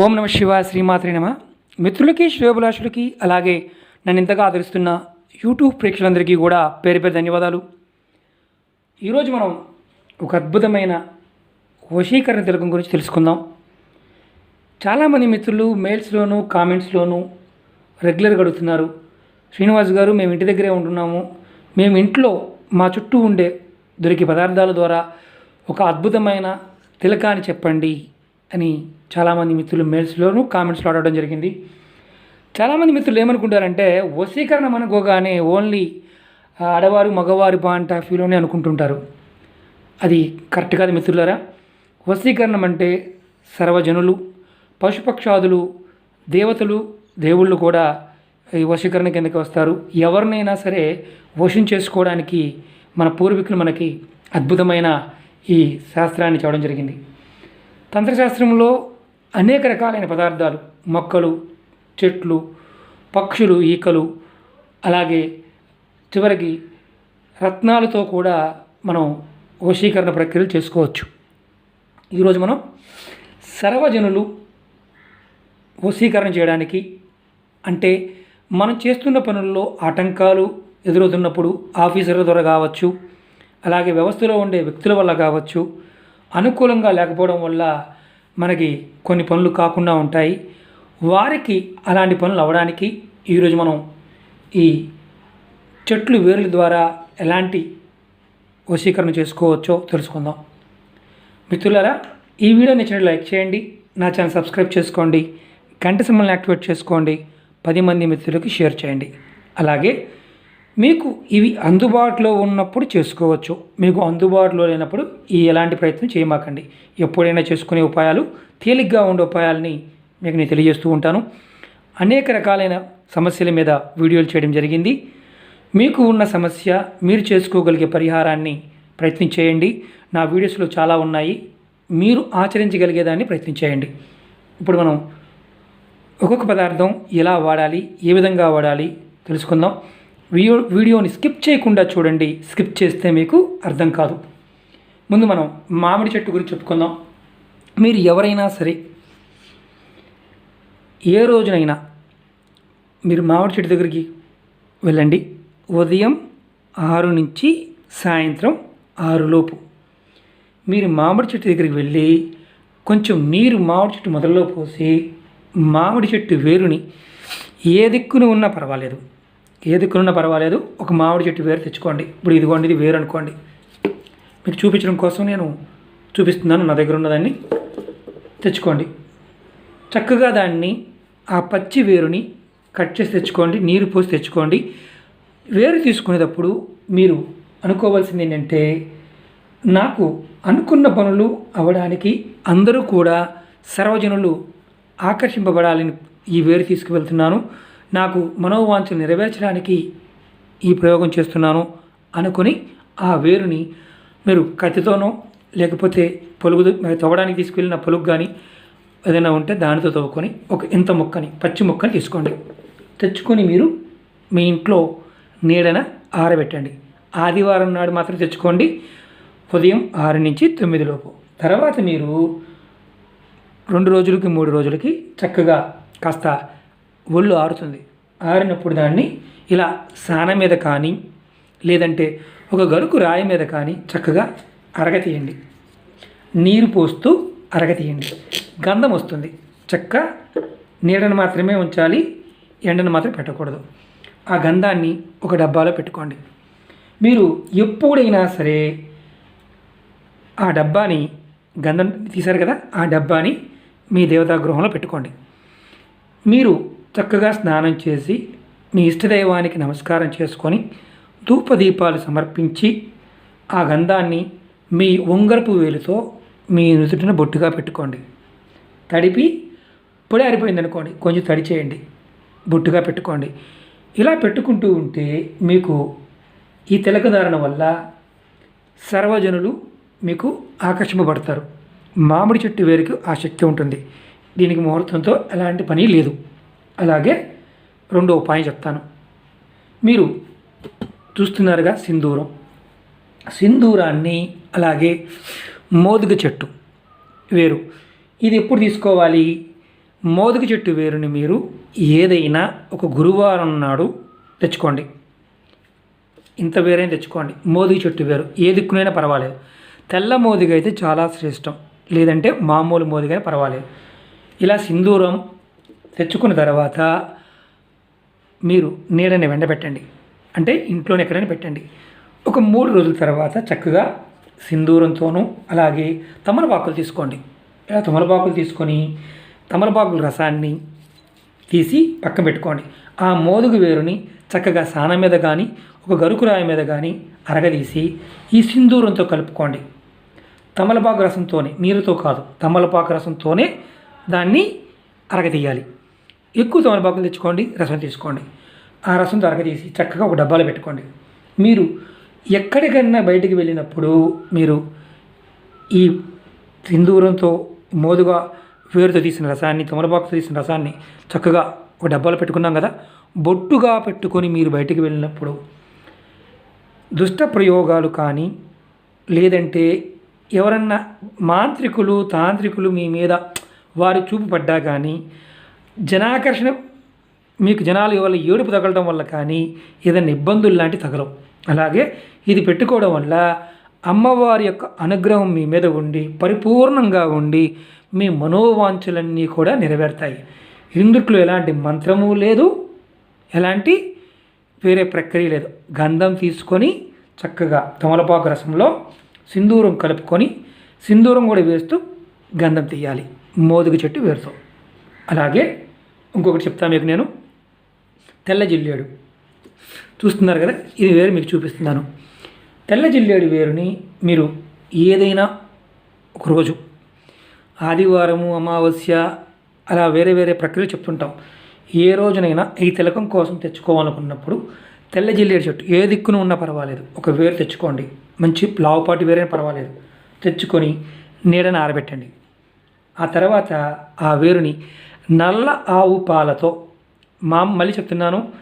ఓం నమ శివ శ్రీమాత్రి నమ. మిత్రులకి శ్రేభులాషులకి అలాగే నన్ను ఇంతగా ఆదరిస్తున్న యూట్యూబ్ ప్రేక్షకులందరికీ కూడా పేరు పేరు ధన్యవాదాలు. ఈరోజు మనం ఒక అద్భుతమైన వశీకరణ తిలకం గురించి తెలుసుకుందాం. చాలామంది మిత్రులు మెయిల్స్లోను కామెంట్స్లోను రెగ్యులర్గా అడుగుతున్నారు. శ్రీనివాస్ గారు మేము ఇంటి దగ్గరే ఉంటున్నాము. మేము ఇంట్లో మా చుట్టూ ఉండే దొరికే పదార్థాల ద్వారా ఒక అద్భుతమైన తిలకాన్ని చెప్పండి. అని చాలామంది మిత్రులు మెయిల్స్లోనూ కామెంట్స్లో అడగడం జరిగింది. చాలామంది మిత్రులు ఏమనుకుంటారంటే వశీకరణం అనుకోగానే ఓన్లీ ఆడవారు మగవారు పాయింట్ ఆఫ్ వ్యూలోనే అనుకుంటుంటారు. అది కరెక్ట్ కాదు మిత్రులారా. వశీకరణం అంటే సర్వజనులు పశుపక్షాదులు దేవతలు దేవుళ్ళు కూడా ఈ వశీకరణ కిందకి వస్తారు. ఎవరినైనా సరే వశం చేసుకోవడానికి మన పూర్వీకులు మనకి అద్భుతమైన ఈ శాస్త్రాన్ని చెప్పడం జరిగింది. తంత్రశాస్త్రంలో అనేక రకాలైన పదార్థాలు మొక్కలు చెట్లు పక్షులు ఈకలు అలాగే చివరికి రత్నాలతో కూడా మనం వశీకరణ ప్రక్రియలు చేసుకోవచ్చు. ఈరోజు మనం సర్వజనులు వశీకరణ చేయడానికి అంటే మనం చేస్తున్న పనుల్లో ఆటంకాలు ఎదురవుతున్నప్పుడు ఆఫీసర్ల ద్వారా కావచ్చు అలాగే వ్యవస్థలో ఉండే వ్యక్తుల వల్ల కావచ్చు అనుకూలంగా లేకపోవడం వల్ల మనకి కొన్ని పనులు కాకుండా ఉంటాయి. వారికి అలాంటి పనులు అవ్వడానికి ఈరోజు మనం ఈ చెట్లు వేర్ల ద్వారా ఎలాంటి వశీకరణ చేసుకోవచ్చో తెలుసుకుందాం. మిత్రులారా ఈ వీడియో నచ్చినట్లు లైక్ చేయండి నా ఛానల్ సబ్స్క్రైబ్ చేసుకోండి గంట సింబల్ని యాక్టివేట్ చేసుకోండి పది మంది మిత్రులకు షేర్ చేయండి. అలాగే మీకు ఇవి అందుబాటులో ఉన్నప్పుడు చేసుకోవచ్చు. మీకు అందుబాటులో లేనప్పుడు ఈ ఎలాంటి ప్రయత్నం చేయమాకండి. ఎప్పుడైనా చేసుకునే ఉపాయాలు తేలిగ్గా ఉండే ఉపాయాలని మీకు నేను తెలియజేస్తూ ఉంటాను. అనేక రకాలైన సమస్యల మీద వీడియోలు చేయడం జరిగింది. మీకు ఉన్న సమస్య మీరు చేసుకోగలిగే పరిహారాన్ని ప్రయత్నం చేయండి. నా వీడియోస్లో చాలా ఉన్నాయి. మీరు ఆచరించగలిగేదాన్ని ప్రయత్నం చేయండి. ఇప్పుడు మనం ఒక్కొక్క పదార్థం ఎలా వాడాలి ఏ విధంగా వాడాలి తెలుసుకుందాం. వీడియో వీడియోని స్కిప్ చేయకుండా చూడండి. స్కిప్ చేస్తే మీకు అర్థం కాదు. ముందు మనం మామిడి చెట్టు గురించి చెప్పుకుందాం. మీరు ఎవరైనా సరే ఏ రోజునైనా మీరు మామిడి చెట్టు దగ్గరికి వెళ్ళండి. ఉదయం ఆరు నుంచి సాయంత్రం ఆరులోపు మీరు మామిడి చెట్టు దగ్గరికి వెళ్ళి కొంచెం నీరు మామిడి చెట్టు మొదల్లో పోసి మామిడి చెట్టు వేరుని ఏ దిక్కున ఉన్నా పర్వాలేదు. ఏది కొనున్నా పర్వాలేదు. ఒక మామిడి చెట్టు వేరు తెచ్చుకోండి. ఇప్పుడు ఇదిగోండి ఇది వేరు అనుకోండి. మీకు చూపించడం కోసం నేను చూపిస్తున్నాను నా దగ్గర ఉన్నదాన్ని. తెచ్చుకోండి. చక్కగా దాన్ని ఆ పచ్చి వేరుని కట్ చేసి తెచ్చుకోండి. నీరు పోసి తెచ్చుకోండి. వేరు తీసుకునేటప్పుడు మీరు అనుకోవాల్సింది ఏంటంటే నాకు అనుకున్న పనులు అవ్వడానికి అందరూ కూడా సర్వజనులు ఆకర్షింపబడాలని ఈ వేరు తీసుకువెళ్తున్నాను. నాకు మనోవాంఛలు నెరవేర్చడానికి ఈ ప్రయోగం చేస్తున్నాను అనుకొని ఆ వేరుని మీరు కత్తితోనో లేకపోతే పొలుగు తవ్వడానికి తీసుకెళ్ళిన పొలుగు కానీ ఏదైనా ఉంటే దానితో తవ్వుకొని ఒక ఇంత మొక్కని పచ్చి మొక్కని తీసుకోండి. తెచ్చుకొని మీరు మీ ఇంట్లో నీడన ఆరబెట్టండి. ఆదివారం నాడు మాత్రం తెచ్చుకోండి. ఉదయం ఆరు నుంచి తొమ్మిది లోపు. తర్వాత మీరు రెండు రోజులకి మూడు రోజులకి చక్కగా కాస్త ఒళ్ళు ఆరుతుంది. ఆరినప్పుడు దాన్ని ఇలా సాన మీద కానీ లేదంటే ఒక గరుకు రాయి మీద కానీ చక్కగా అరగతీయండి. నీరు పోస్తూ అరగతీయండి. గంధం వస్తుంది. చక్క నీడను మాత్రమే ఉంచాలి ఎండను మాత్రం పెట్టకూడదు. ఆ గంధాన్ని ఒక డబ్బాలో పెట్టుకోండి. మీరు ఎప్పుడైనా సరే ఆ డబ్బాని గంధం తీశారు కదా ఆ డబ్బాని మీ దేవతా గృహంలో పెట్టుకోండి. మీరు చక్కగా స్నానం చేసి మీ ఇష్టదైవానికి నమస్కారం చేసుకొని ధూపదీపాలు సమర్పించి ఆ గంధాన్ని మీ ఉంగరపు వేలుతో మీ నుదుటిన బొట్టుగా పెట్టుకోండి. తడిపి పొడి ఆరిపోయింది అనుకోండి కొంచెం తడి చేయండి బొట్టుగా పెట్టుకోండి. ఇలా పెట్టుకుంటూ ఉంటే మీకు ఈ తిలకధారణ వల్ల సర్వజనులు మీకు ఆకర్షింపబడతారు. మామిడి చెట్టు వేరుకు ఆ శక్తి ఉంటుంది. దీనికి ముహూర్తంతో ఎలాంటి పని లేదు. అలాగే రెండో ఉపాయం చెప్తాను. మీరు చూస్తున్నారుగా సింధూరం. సింధూరాన్ని అలాగే మోదుగ చెట్టు వేరు. ఇది ఎప్పుడు తీసుకోవాలి? మోదుగ చెట్టు వేరుని మీరు ఏదైనా ఒక గురువారం నాడు తెచ్చుకోండి. ఇంత వేరైనా తెచ్చుకోండి. మోదుగ చెట్టు వేరు. ఏ దిక్కునైనా పర్వాలేదు. తెల్ల మోదుగ అయితే చాలా శ్రేష్టం. లేదంటే మామూలు మోదుగైనా పర్వాలేదు. ఇలా సింధూరం తెచ్చుకున్న తర్వాత మీరు నీడని వెండబెట్టండి. అంటే ఇంట్లోనే ఎక్కడైనా పెట్టండి. ఒక మూడు రోజుల తర్వాత చక్కగా సింధూరంతోనూ అలాగే తమలపాకులు తీసుకోండి. ఇలా తమలపాకులు తీసుకొని తమలపాకుల రసాన్ని తీసి పక్కన పెట్టుకోండి. ఆ మోదుగు వేరుని చక్కగా సాన మీద కానీ ఒక గరుకురాయి మీద కానీ అరగదీసి ఈ సింధూరంతో కలుపుకోండి. తమలపాకు రసంతోనే నీరుతో కాదు తమలపాకు రసంతోనే దాన్ని అరగదీయాలి. ఎక్కువ తమలపాకులు తెచ్చుకోండి రసం తీసుకోండి. ఆ రసంతో తీసి చక్కగా ఒక డబ్బాలో పెట్టుకోండి. మీరు ఎక్కడికైనా బయటికి వెళ్ళినప్పుడు మీరు ఈ సింధూరంతో మోదుగా వేరుతో తీసిన రసాన్ని తమలపాకుతో తీసిన రసాన్ని చక్కగా ఒక డబ్బాలో పెట్టుకున్నాం కదా బొట్టుగా పెట్టుకొని మీరు బయటికి వెళ్ళినప్పుడు దుష్ట ప్రయోగాలు కానీ లేదంటే ఎవరన్నా మాంత్రికులు తాంత్రికులు మీ మీద వారి చూపు పడ్డా కానీ జనాకర్షణ మీకు జనాలు ఇవ్వాలి ఏడుపు తగలడం వల్ల కానీ ఏదైనా ఇబ్బందులు లాంటి తగలవు. అలాగే ఇది పెట్టుకోవడం వల్ల అమ్మవారి యొక్క అనుగ్రహం మీ మీద ఉండి పరిపూర్ణంగా ఉండి మీ మనోవాంఛలన్నీ కూడా నెరవేరుతాయి. ఇందుట్లో ఎలాంటి మంత్రము లేదు ఎలాంటి వేరే ప్రక్రియ లేదు. గంధం తీసుకొని చక్కగా తమలపాకు రసంలో సింధూరం కలుపుకొని సింధూరం కూడా వేస్తూ గంధం తీయాలి. మోదుగు చెట్టు వేరుతాం. అలాగే ఇంకొకటి చెప్తా మీకు నేను. తెల్ల జిల్లేడు. చూస్తున్నారు కదా ఇది వేరు మీకు చూపిస్తున్నాను. తెల్ల జిల్లేడు వేరుని మీరు ఏదైనా ఒక రోజు ఆదివారము అమావాస్య అలా వేరే వేరే ప్రక్రియలు చెప్తుంటాం. ఏ రోజునైనా ఈ తిలకం కోసం తెచ్చుకోవాలనుకున్నప్పుడు తెల్ల జిల్లేడు చెట్టు ఏ దిక్కున ఉన్నా పర్వాలేదు. ఒక వేరు తెచ్చుకోండి. మంచి లావుపాటి వేరైనా పర్వాలేదు. తెచ్చుకొని నీడని ఆరబెట్టండి. ఆ తర్వాత ఆ వేరుని నల్ల ఆవు పాలతో మా మళ్ళీ చెప్తున్నాను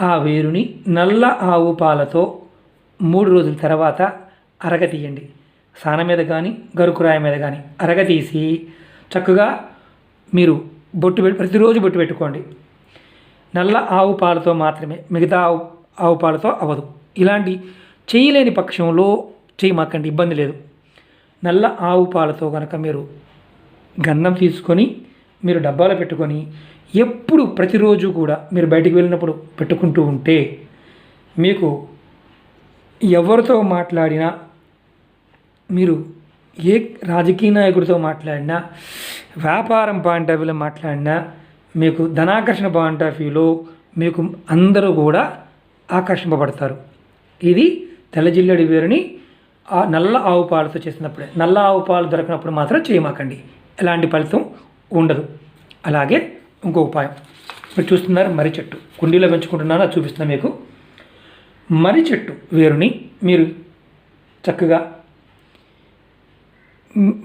ఆ వేరుని నల్ల ఆవు పాలతో మూడు రోజుల తర్వాత అరగతీయండి సాన మీద కానీ గరుకురాయ మీద కానీ అరగతీసి చక్కగా మీరు బొట్టు పెట్టి ప్రతిరోజు బొట్టు పెట్టుకోండి. నల్ల ఆవు పాలతో మాత్రమే మిగతా ఆవు ఆవు పాలతో అవ్వదు. ఇలాంటి చేయలేని పక్షంలో చేయమాకండి ఇబ్బంది లేదు. నల్ల ఆవు పాలతో కనుక మీరు గంధం తీసుకొని మీరు డబ్బాలో పెట్టుకొని ఎప్పుడు ప్రతిరోజు కూడా మీరు బయటికి వెళ్ళినప్పుడు పెట్టుకుంటూ ఉంటే మీకు ఎవరితో మాట్లాడినా మీరు ఏ రాజకీయ నాయకుడితో మాట్లాడినా వ్యాపారం పాయింట్ ఆఫ్ వ్యూలో మాట్లాడినా మీకు ధనాకర్షణ పాయింట్ ఆఫ్ వ్యూలో మీకు అందరూ కూడా ఆకర్షింపబడతారు. ఇది తెల్ల జిల్లడి వేరుని ఆ నల్ల ఆవు పాలతో చేసినప్పుడే. నల్ల ఆవు పాలు దొరకనప్పుడు మాత్రం చేయమాకండి ఎలాంటి ఫలితం ఉండదు. అలాగే ఇంకో ఉపాయం. మీరు చూస్తున్నారు మర్రి చెట్టు. కుండీలో పెంచుకుంటున్నాను అది చూపిస్తున్నా మీకు. మర్రి చెట్టు వేరుని మీరు చక్కగా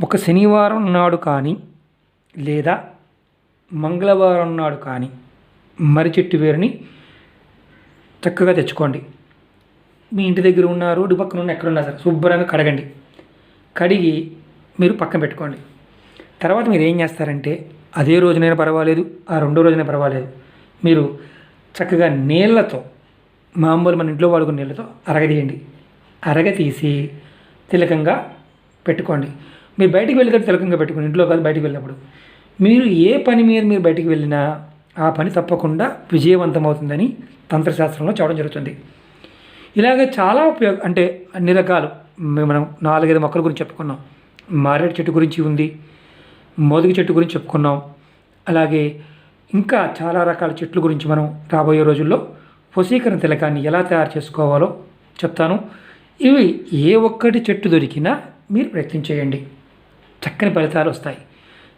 ఒక శనివారం నాడు కానీ లేదా మంగళవారం నాడు కానీ మర్రి చెట్టు వేరుని చక్కగా తెచ్చుకోండి. మీ ఇంటి దగ్గర ఉన్న రోడ్డు పక్కన ఉన్న ఎక్కడున్నా సరే శుభ్రంగా కడగండి. కడిగి మీరు పక్కన పెట్టుకోండి. తర్వాత మీరు ఏం చేస్తారంటే అదే రోజునైనా పర్వాలేదు ఆ రెండో రోజునైనా పర్వాలేదు. మీరు చక్కగా నీళ్ళతో మామూలు మన ఇంట్లో వాడుకున్న నీళ్ళతో అరగదీయండి. అరగతీసి తిలకంగా పెట్టుకోండి. మీరు బయటికి వెళ్ళేటప్పుడు తిలకంగా పెట్టుకోండి ఇంట్లో కాదు బయటికి వెళ్ళినప్పుడు. మీరు ఏ పని మీద మీరు బయటికి వెళ్ళినా ఆ పని తప్పకుండా విజయవంతమవుతుందని తంత్రశాస్త్రంలో చెప్పడం జరుగుతుంది. ఇలాగే చాలా ఉపయోగ అంటే అన్ని రకాలు మనం నాలుగైదు మొక్కల గురించి చెప్పుకున్నాం. మారేడు చెట్టు గురించి ఉంది. మోదుగు చెట్టు గురించి చెప్పుకున్నాం. అలాగే ఇంకా చాలా రకాల చెట్ల గురించి మనం రాబోయే రోజుల్లో వసీకరణ తిలకాన్ని ఎలా తయారు చేసుకోవాలో చెప్తాను. ఇవి ఏ ఒక్కటి చెట్టు దొరికినా మీరు ప్రయత్నం చేయండి. చక్కని ఫలితాలు వస్తాయి.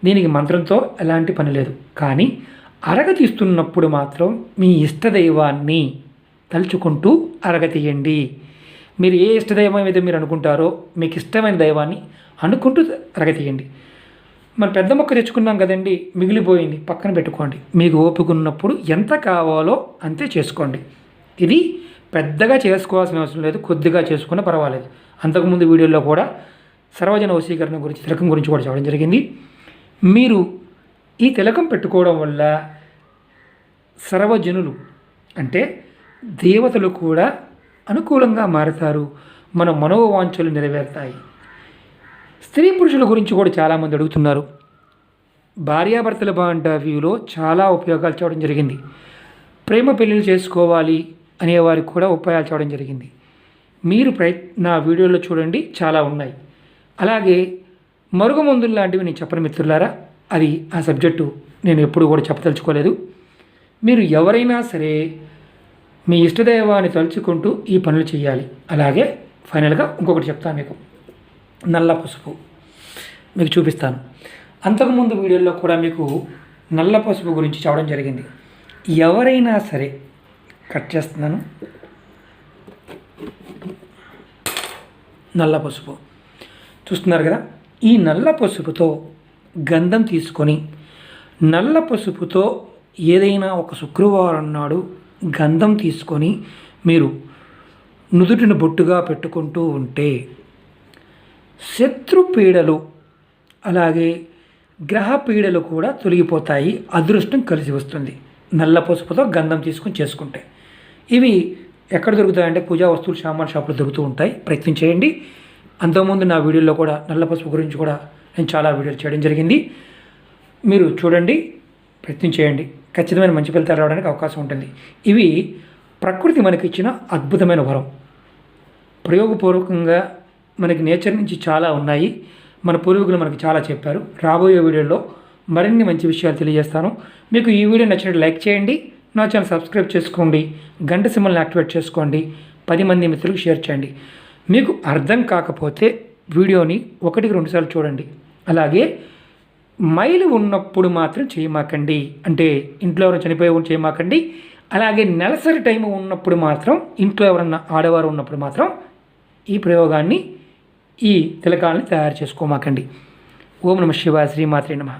దీనికి మంత్రంతో ఎలాంటి పని లేదు. కానీ అరగ తీస్తున్నప్పుడు మాత్రం మీ ఇష్టదైవాన్ని తలుచుకుంటూ అరగ తీయండి. మీరు ఏ ఇష్టదైవం అయితే మీరు అనుకుంటారో మీకు ఇష్టమైన దైవాన్ని అనుకుంటూ అరగ తీయండి. మన పెద్ద మొక్క తెచ్చుకున్నాం కదండి మిగిలిపోయింది. పక్కన పెట్టుకోండి. మీకు ఓపిక ఉన్నప్పుడు ఎంత కావాలో అంతే చేసుకోండి. ఇది పెద్దగా చేసుకోవాల్సిన అవసరం లేదు కొద్దిగా చేసుకున్నా పర్వాలేదు. అంతకుముందు వీడియోలో కూడా సర్వజన వశీకరణ గురించి తిలకం గురించి కూడా చెప్పడం జరిగింది. మీరు ఈ తిలకం పెట్టుకోవడం వల్ల సర్వజనులు అంటే దేవతలు కూడా అనుకూలంగా మారతారు. మన మనోవాంఛలు నెరవేరుతాయి. స్త్రీ పురుషుల గురించి కూడా చాలామంది అడుగుతున్నారు. భార్యాభర్తల బాంధవ్యంలో చాలా ఉపయోగాలు చూడడం జరిగింది. ప్రేమ పెళ్ళిళ్ళు చేసుకోవాలి అనేవారికి కూడా ఉపాయాలు చూడడం జరిగింది. మీరు ప్రయత్న నా వీడియోలో చూడండి చాలా ఉన్నాయి. అలాగే మరుగుమందులు లాంటివి నేను చెప్పను మిత్రులారా అది ఆ సబ్జెక్టు నేను ఎప్పుడు కూడా చెప్పదలుచుకోలేదు. మీరు ఎవరైనా సరే మీ ఇష్టదైవాన్ని తలుచుకుంటూ ఈ పనులు చేయాలి. అలాగే ఫైనల్గా ఇంకొకటి చెప్తాను మీకు. నల్ల పసుపు మీకు చూపిస్తాను. అంతకుముందు వీడియోలో కూడా మీకు నల్ల పసుపు గురించి చెప్పడం జరిగింది. ఎవరైనా సరే కట్ చేస్తున్నాను. నల్ల పసుపు. చూస్తున్నారు కదా? ఈ నల్ల పసుపుతో గంధం తీసుకొని నల్ల పసుపుతో ఏదైనా ఒక శుక్రవారం నాడు గంధం తీసుకొని మీరు నుదుటిని బొట్టుగా పెట్టుకుంటూ ఉంటే శత్రు పీడలు అలాగే గ్రహ పీడలు కూడా తొలగిపోతాయి అదృష్టం కలిసి వస్తుంది. నల్ల పసుపుతో గంధం తీసుకొని చేసుకుంటే. ఇవి ఎక్కడ దొరుకుతాయంటే పూజా వస్తువులు సామాన్ షాపులో దొరుకుతూ ఉంటాయి. ప్రయత్నం చేయండి. అంతకుముందు నా వీడియోలో కూడా నల్ల పసుపు గురించి కూడా నేను చాలా వీడియోలు చేయడం జరిగింది. మీరు చూడండి ప్రయత్నం చేయండి. ఖచ్చితమైన మంచి ఫలితాలు రావడానికి అవకాశం ఉంటుంది. ఇవి ప్రకృతి మనకి ఇచ్చిన అద్భుతమైన వరం. ప్రయోగపూర్వకంగా మనకి నేచర్ నుంచి చాలా ఉన్నాయి. మన పూర్వీకులు మనకి చాలా చెప్పారు. రాబోయే వీడియోలో మరిన్ని మంచి విషయాలు తెలియజేస్తాను. మీకు ఈ వీడియో నచ్చినట్టు లైక్ చేయండి. నా ఛానల్ సబ్స్క్రైబ్ చేసుకోండి. గంట సింబల్ని యాక్టివేట్ చేసుకోండి. పది మంది మిత్రులకు షేర్ చేయండి. మీకు అర్థం కాకపోతే వీడియోని ఒకటికి రెండుసార్లు చూడండి. అలాగే మైలు ఉన్నప్పుడు మాత్రం చేయమాకండి. అంటే ఇంట్లో ఎవరైనా చనిపోయే చేయమాకండి. అలాగే నెలసరి టైం ఉన్నప్పుడు మాత్రం ఇంట్లో ఎవరన్నా ఆడవారు ఉన్నప్పుడు మాత్రం ఈ ప్రయోగాన్ని ఈ తిలకాలని తయారు చేసుకోమాకండి. ఓం నమ శివాయ శ్రీమాత్రే నమ.